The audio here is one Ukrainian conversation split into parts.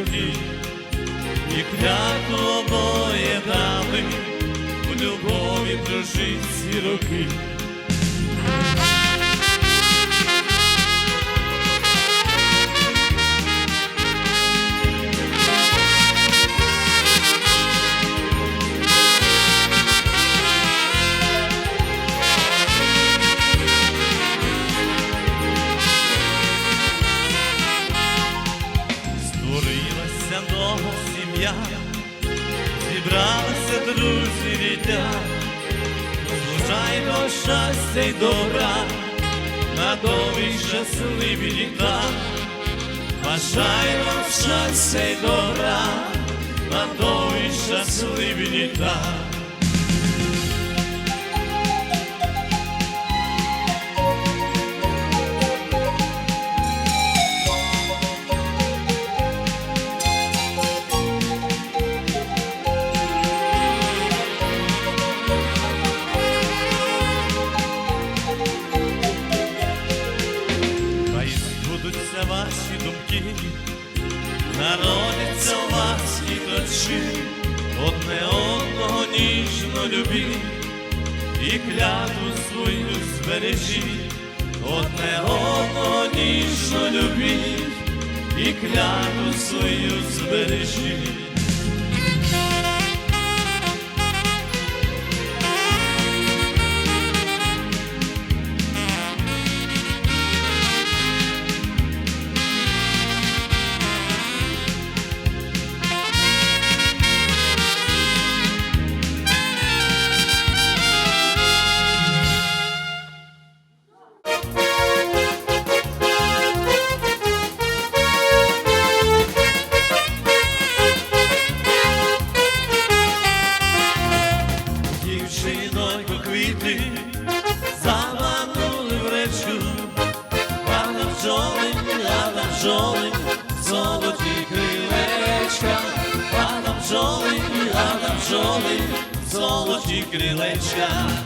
всі і клятву обоє дали, в любові прожить всі роки. Щастя й добра, на довгі щасливі літа, бажаємо щастя й добра, на довгі щасливі літа. Любіть і клятву свою збережіть, одне одного ніжно любіть і клятву свою збережіть. Золоті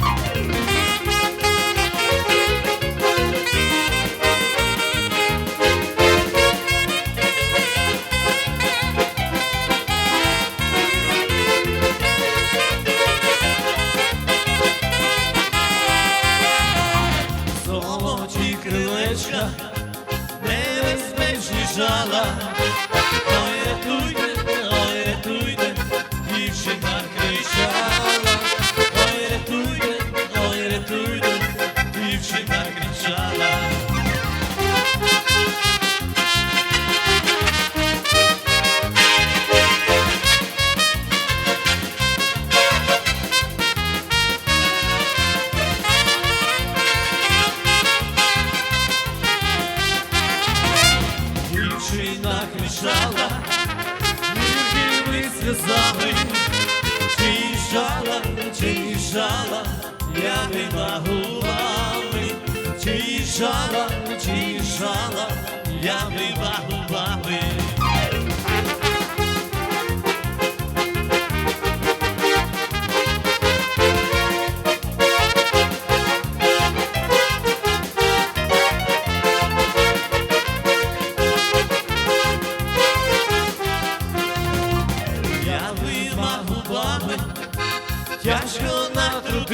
Дівчина кричала, мірки сльозами, чи їжджала, чи їжджала, я не губами, чи їжджала, чи жала, я не губами.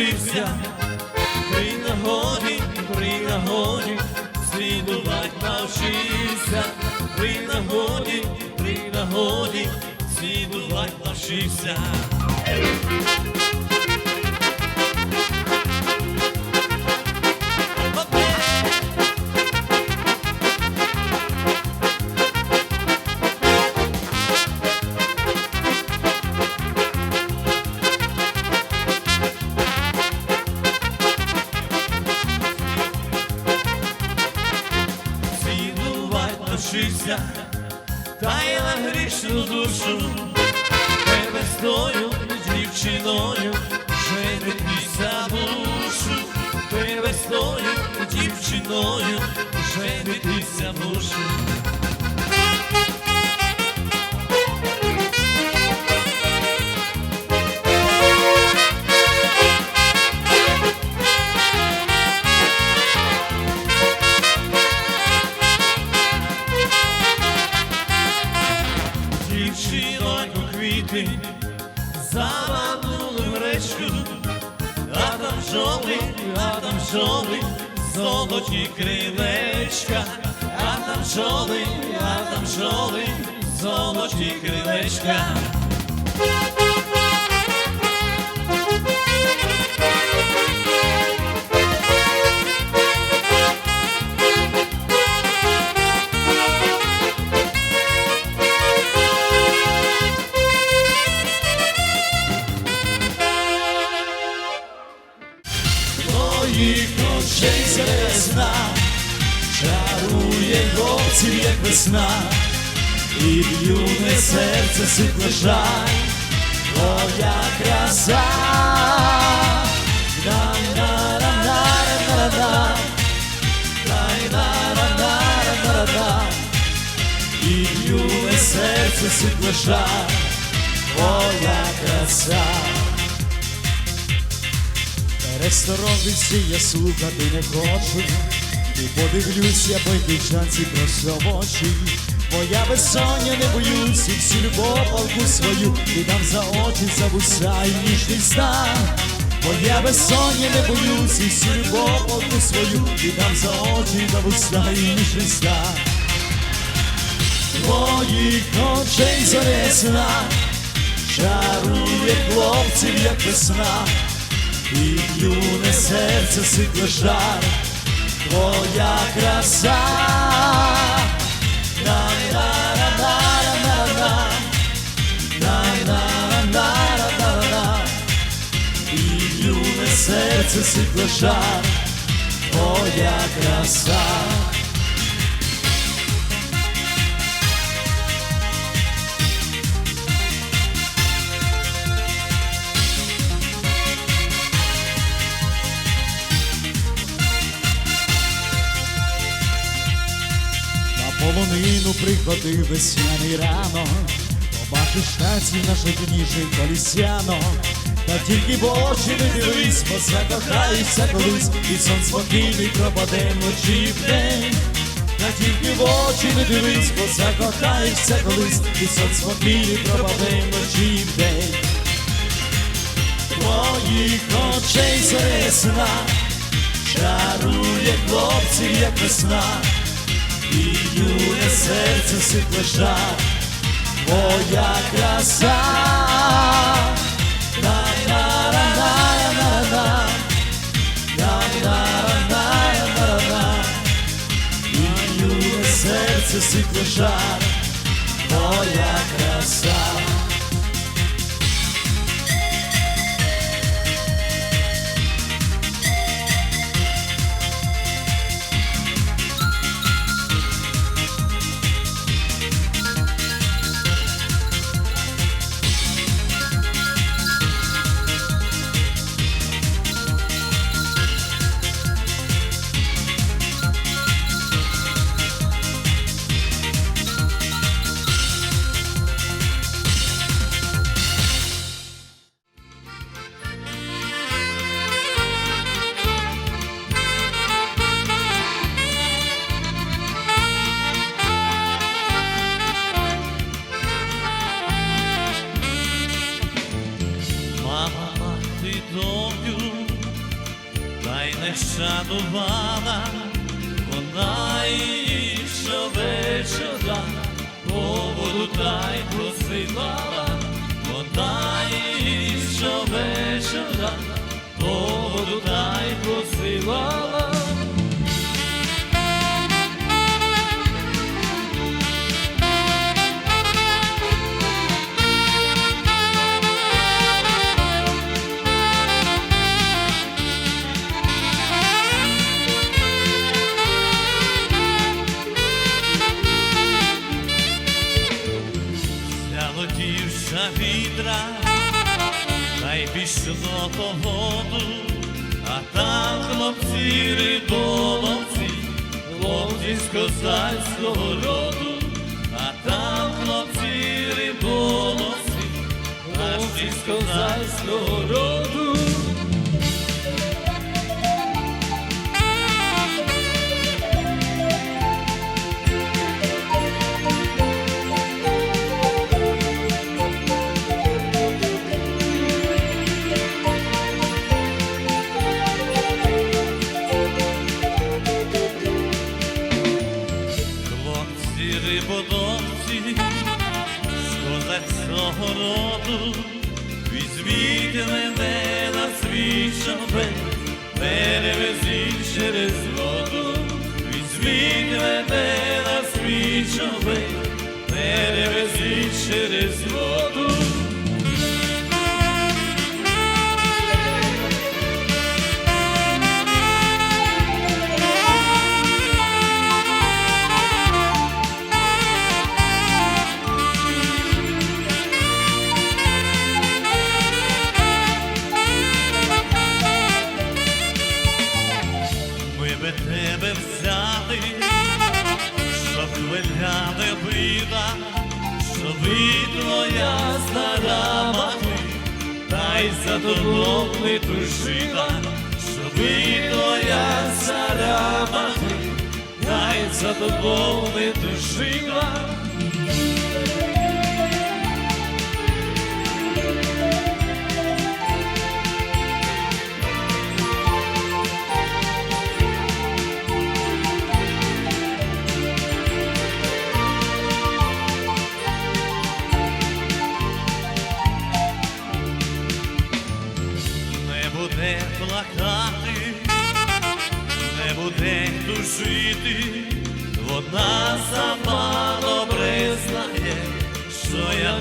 Натрудився, при нагоді, при нагоді, слідувать навчився, при нагоді, при нагоді, слідувать навчився. Та й на грішну душу, тебе з тою дівчиною, женитися душу, тебе з тою дівчиною, женитися мушу. Бджоли, а там бджоли, золоті крилечка, а там бджоли, а там бджоли, золоті крилечка. Весна, і в юне серце світло жаль, твоя краса. І в юне серце світло жаль, твоя краса. Пересторонився, я слухати не хочу, і подивлюся по дівчанці просто в очі. Моя безсоння не боюсь, і всю любов полку свою і дам за очі, за вуса і ніжний стан. Моя безсоння не боюсь, і всю любов полку свою і дам за очі, за вуса і ніжний стан. Твоїх очей зоресна, чарує хлопців, як весна, і юне серце сипле жар, твоя краса. І юне серце сипле жар, твоя краса. Приходив весняний ранок, побачиш танці наших ніжних колісянок. Та тільки в очі не дивись, бо закохаєшся колись, і сон спокійний пропаде вночі в день. Та тільки в очі не дивись, бо закохаєшся колись, і сон спокійний пропаде вночі в день. Твоїх очей зоресна, чарує хлопців, як весна, і серце сипле жар, твоя краса. На-на-на-на-на-на, на-на-на-на-на-на, серце сипле жар, твоя краса. Та й не шанувала, вона її щовечора поводу та й посилала, вона її щовечора поводу та й посилала. Залетівша вітра, та й пішло погоду, а там хлопці риболовці, хлопці з козацького роду, а там хлопці риболовці, хлопці з козацького роду. я додому пришила, що ви моя царя мати, дай за додому душила.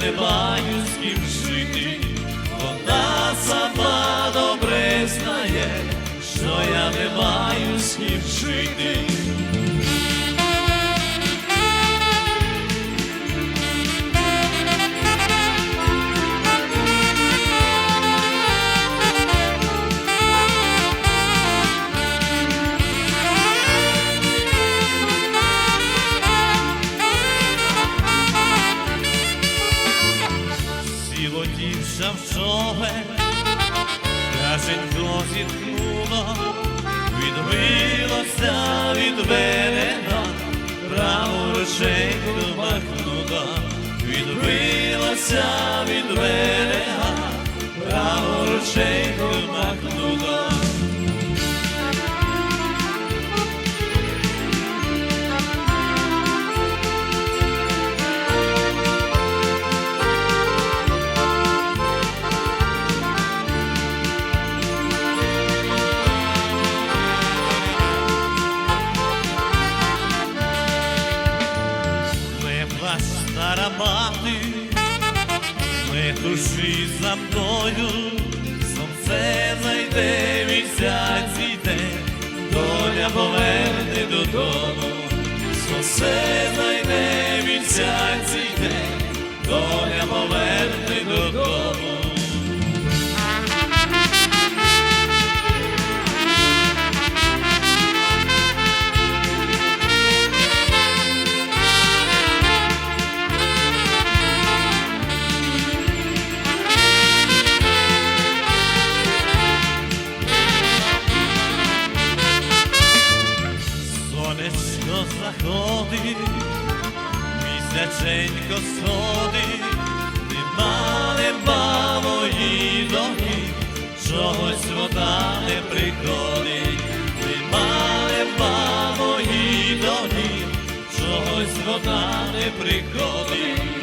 rebanhos que тихо нема, нема мої ноги, чогось вода не приходить, нема, нема мої ноги, чогось вода не приходить.